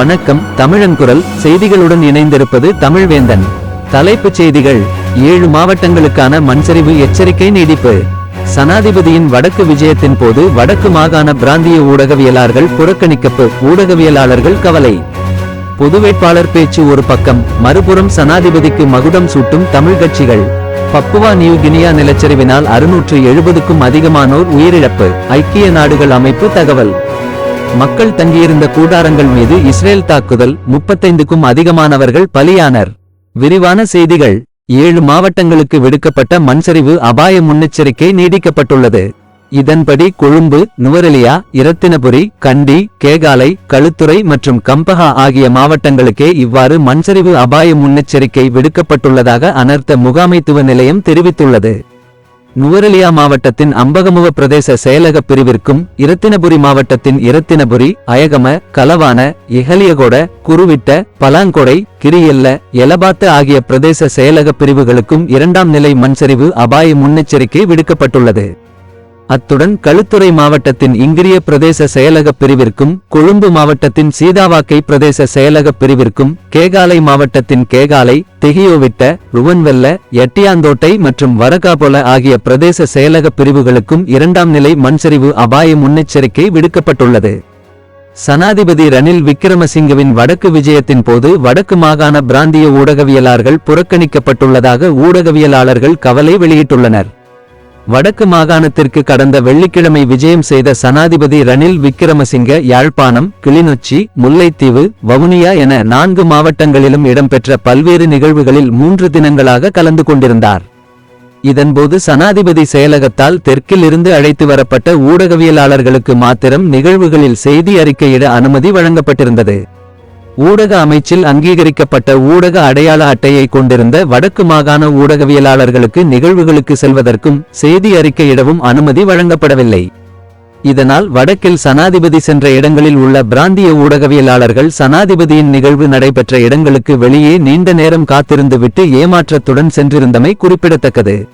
வணக்கம் தமிழங்குரல் செய்திகளுடன் இணைந்திருப்பது தமிழ்வேந்தன். தலைப்புச் செய்திகள். ஏழு மாவட்டங்களுக்கான மண்சரிவு எச்சரிக்கை நீடிப்பு. சனாதிபதியின் வடக்கு விஜயத்தின் போது வடக்கு மாகாண பிராந்திய ஊடகவியலாளர்கள் புறக்கணிக்கப்பு. ஊடகவியலாளர்கள் கவலை. பொது வேட்பாளர் பேச்சு ஒரு பக்கம். மறுபுறம் சனாதிபதிக்கு மகுடம் சூட்டும் தமிழ் கட்சிகள். பப்புவா நியூ கினியா நிலச்சரிவினால் அறுநூற்று எழுபதுக்கும் அதிகமானோர் உயிரிழப்பு. ஐக்கிய நாடுகள் அமைப்பு தகவல். மக்கள் தங்கியிருந்த கூடாரங்கள் மீது இஸ்ரேல் தாக்குதல் முப்பத்தைந்துக்கும் அதிகமானவர்கள் பலியானர். விரிவான செய்திகள். ஏழு மாவட்டங்களுக்கு விடுக்கப்பட்ட மண்சரிவு அபாய முன்னெச்சரிக்கை நீடிக்கப்பட்டுள்ளது இதன்படி கொழும்பு நுவரெலியா இரத்தினபுரி கண்டி கேகாலை களுத்துறை மற்றும் கம்பஹா ஆகிய மாவட்டங்களுக்கே இவ்வாறு மண்சரிவு அபாய முன்னெச்சரிக்கை விடுக்கப்பட்டுள்ளதாக அனர்த்த முகாமைத்துவ நிலையம் தெரிவித்துள்ளது. நுவரெலியா மாவட்டத்தின் அம்பகமுவ பிரதேச செயலக பிரிவிற்கும் இரத்தினபுரி மாவட்டத்தின் இரத்தினபுரி அயகம கலவான இகலியகொட குருவிட்ட பலாங்கொடை கிரியல்ல எலபாத்து ஆகிய பிரதேச செயலக பிரிவுகளுக்கும் இரண்டாம் நிலை மண்சரிவு அபாய முன்னெச்சரிக்கை விடுக்கப்பட்டுள்ளது. அத்துடன் களுத்துறை மாவட்டத்தின் இங்கிரிய பிரதேச செயலக பிரிவிற்கும் கொழும்பு மாவட்டத்தின் சீதாவாக்கை பிரதேச செயலக பிரிவிற்கும் கேகாலை மாவட்டத்தின் கேகாலை திகியோவிட்ட ருவன்வெல்ல எட்டியாந்தோட்டை மற்றும் வரகாபொல ஆகிய பிரதேச செயலக பிரிவுகளுக்கும் இரண்டாம் நிலை மண்சரிவு அபாய முன்னெச்சரிக்கை விடுக்கப்பட்டுள்ளது. சனாதிபதி ரணில் விக்ரமசிங்கவின் வடக்கு விஜயத்தின் போது வடக்கு மாகாண பிராந்திய ஊடகவியலாளர்கள் புறக்கணிக்கப்பட்டுள்ளதாக ஊடகவியலாளர்கள் கவலை வெளியிட்டுள்ளனர். வடக்கு மாகாணத்திற்கு கடந்த வெள்ளிக்கிழமை விஜயம் செய்த சனாதிபதி ரணில் விக்கிரமசிங்க யாழ்ப்பாணம் கிளிநொச்சி முல்லைத்தீவு வவுனியா என நான்கு மாவட்டங்களிலும் இடம்பெற்ற பல்வேறு நிகழ்வுகளில் மூன்று தினங்களாக கலந்து கொண்டிருந்தார். இதன்போது சனாதிபதி செயலகத்தால் தெற்கில் இருந்து அழைத்து வரப்பட்ட ஊடகவியலாளர்களுக்கு மாத்திரம் நிகழ்வுகளில் செய்தி அறிக்கையிட அனுமதி வழங்கப்பட்டிருந்தது. ஊடக அமைச்சில் அங்கீகரிக்கப்பட்ட ஊடக அடையாள அட்டையை கொண்டிருந்த வடக்கு மாகாண ஊடகவியலாளர்களுக்கு நிகழ்வுகளுக்கு செல்வதற்கும் செய்தி அறிக்கையிடவும் அனுமதி வழங்கப்படவில்லை. இதனால் வடக்கில் சனாதிபதி சென்ற இடங்களில் உள்ள பிராந்திய ஊடகவியலாளர்கள் சனாதிபதியின் நிகழ்வு நடைபெற்ற இடங்களுக்கு வெளியே நீண்ட நேரம் காத்திருந்துவிட்டு ஏமாற்றத்துடன் சென்றிருந்தமை குறிப்பிடத்தக்கது.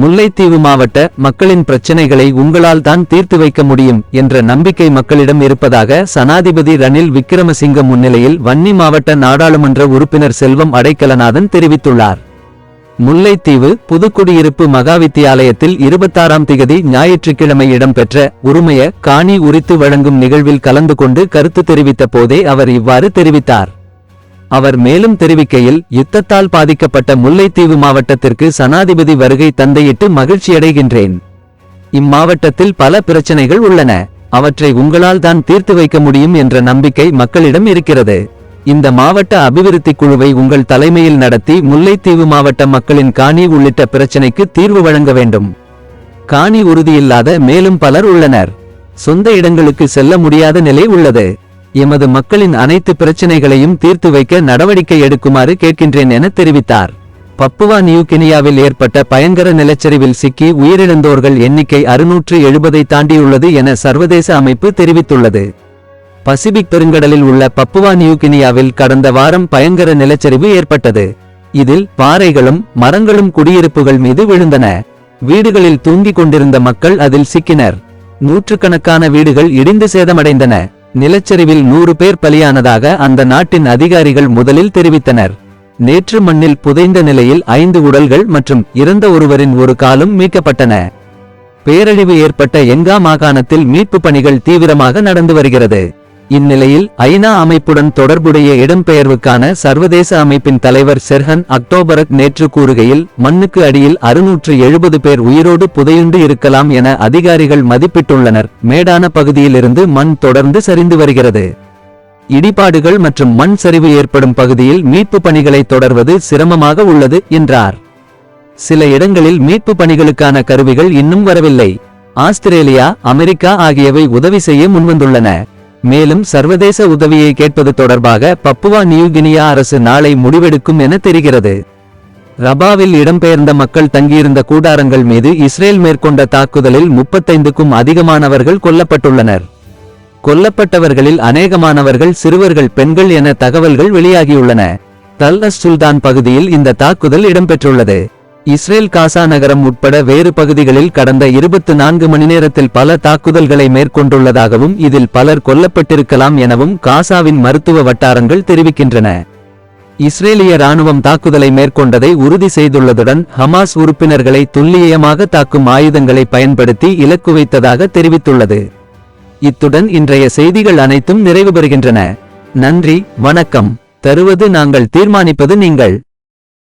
முல்லைத்தீவு மாவட்ட மக்களின் பிரச்சினைகளை உங்களால் தான் தீர்த்து வைக்க முடியும் என்ற நம்பிக்கை மக்களிடம் இருப்பதாக சனாதிபதி ரணில் விக்ரமசிங்க முன்னிலையில் வன்னி மாவட்ட நாடாளுமன்ற உறுப்பினர் செல்வம் அடைக்கலநாதன் தெரிவித்துள்ளார். முல்லைத்தீவு புதுக்குடியிருப்பு மகாவித்தியாலயத்தில் இருபத்தாறாம் திகதி ஞாயிற்றுக்கிழமை இடம்பெற்ற உரிமைய காணி உரித்து வழங்கும் நிகழ்வில் கலந்து கொண்டு கருத்து தெரிவித்த போதே அவர் இவ்வாறு தெரிவித்தார். அவர் மேலும் தெரிவிக்கையில் யுத்தத்தால் பாதிக்கப்பட்ட முல்லைத்தீவு மாவட்டத்திற்கு சனாதிபதி வருகை தந்தையிட்டு மகிழ்ச்சியடைகின்றேன். இம்மாவட்டத்தில் பல பிரச்சனைகள் உள்ளன. அவற்றை உங்களால் தான் தீர்த்து வைக்க முடியும் என்ற நம்பிக்கை மக்களிடம் இருக்கிறது. இந்த மாவட்ட அபிவிருத்தி குழுவை உங்கள் தலைமையில் நடத்தி முல்லைத்தீவு மாவட்ட மக்களின் காணி உள்ளிட்ட பிரச்சினைக்கு தீர்வு வழங்க வேண்டும். காணி உறுதியில்லாத மேலும் பலர் உள்ளனர். சொந்த இடங்களுக்கு செல்ல முடியாத நிலை உள்ளது. எமது மக்களின் அனைத்து பிரச்சினைகளையும் தீர்த்து வைக்க நடவடிக்கை எடுக்குமாறு கேட்கின்றேன் என தெரிவித்தார். பப்புவா நியூ கினியாவில் ஏற்பட்ட பயங்கர நிலச்சரிவில் சிக்கி உயிரிழந்தோர்கள் எண்ணிக்கை அறுநூற்று எழுபதை தாண்டியுள்ளது என சர்வதேச அமைப்பு தெரிவித்துள்ளது. பசிபிக் பெருங்கடலில் உள்ள பப்புவா நியூ கினியாவில் கடந்த வாரம் பயங்கர நிலச்சரிவு ஏற்பட்டது. இதில் பாறைகளும் மரங்களும் குடியிருப்புகள் மீது விழுந்தன. வீடுகளில் தூங்கிக் கொண்டிருந்த மக்கள் அதில் சிக்கினர். நூற்றுக்கணக்கான வீடுகள் இடிந்து சேதமடைந்தன. நிலச்சரிவில் நூறு பேர் பலியானதாக அந்த நாட்டின் அதிகாரிகள் முதலில் தெரிவித்தனர். நேற்று மண்ணில் புதைந்த நிலையில் ஐந்து உடல்கள் மற்றும் இறந்த ஒருவரின் ஒரு காலும் மீட்கப்பட்டன. பேரழிவு ஏற்பட்ட எங்கா மாகாணத்தில் மீட்பு பணிகள் தீவிரமாக நடந்து வருகிறது. இந்நிலையில் ஐநா அமைப்புடன் தொடர்புடைய இடம்பெயர்வுக்கான சர்வதேச அமைப்பின் தலைவர் செர்ஹன் அக்டோபரக் நேற்று கூறுகையில் மண்ணுக்கு அடியில் அறுநூற்று எழுபது பேர் உயிரோடு புதையுண்டு இருக்கலாம் என அதிகாரிகள் மதிப்பிட்டுள்ளனர். மேடான பகுதியிலிருந்து மண் தொடர்ந்து சரிந்து வருகிறது. இடிபாடுகள் மற்றும் மண் சரிவு ஏற்படும் பகுதியில் மீட்பு பணிகளை தொடர்வது சிரமமாக உள்ளது என்றார். சில இடங்களில் மீட்பு பணிகளுக்கான கருவிகள் இன்னும் வரவில்லை. ஆஸ்திரேலியா அமெரிக்கா ஆகியவை உதவி செய்ய முன்வந்துள்ளன. மேலும் சர்வதேச உதவியை கேட்பது தொடர்பாக பப்புவா நியூ கினியா அரசு நாளை முடிவெடுக்கும் என தெரிகிறது. ரபாவில் இடம்பெயர்ந்த மக்கள் தங்கியிருந்த கூடாரங்கள் மீது இஸ்ரேல் மேற்கொண்ட தாக்குதலில் முப்பத்தைந்துக்கும் அதிகமானவர்கள் கொல்லப்பட்டுள்ளனர். கொல்லப்பட்டவர்களில் அநேகமானவர்கள் சிறுவர்கள் பெண்கள் என தகவல்கள் வெளியாகியுள்ளன. தல் சுல்தான் பகுதியில் இந்த தாக்குதல் இடம்பெற்றுள்ளது. இஸ்ரேல் காசா நகரம் உட்பட வேறு பகுதிகளில் கடந்த இருபத்து நான்கு மணி நேரத்தில் பல தாக்குதல்களை மேற்கொண்டுள்ளதாகவும் இதில் பலர் கொல்லப்பட்டிருக்கலாம் எனவும் காசாவின் மருத்துவ வட்டாரங்கள் தெரிவிக்கின்றன. இஸ்ரேலிய ராணுவம் தாக்குதலை மேற்கொண்டதை உறுதி செய்துள்ளதுடன் ஹமாஸ் உறுப்பினர்களை துல்லியமாக தாக்கும் ஆயுதங்களை பயன்படுத்தி இலக்கு வைத்ததாக தெரிவித்துள்ளது. இத்துடன் இன்றைய செய்திகள் அனைத்தும் நிறைவு பெறுகின்றன நன்றி வணக்கம். தருவது நாங்கள் தீர்மானிப்பது நீங்கள்.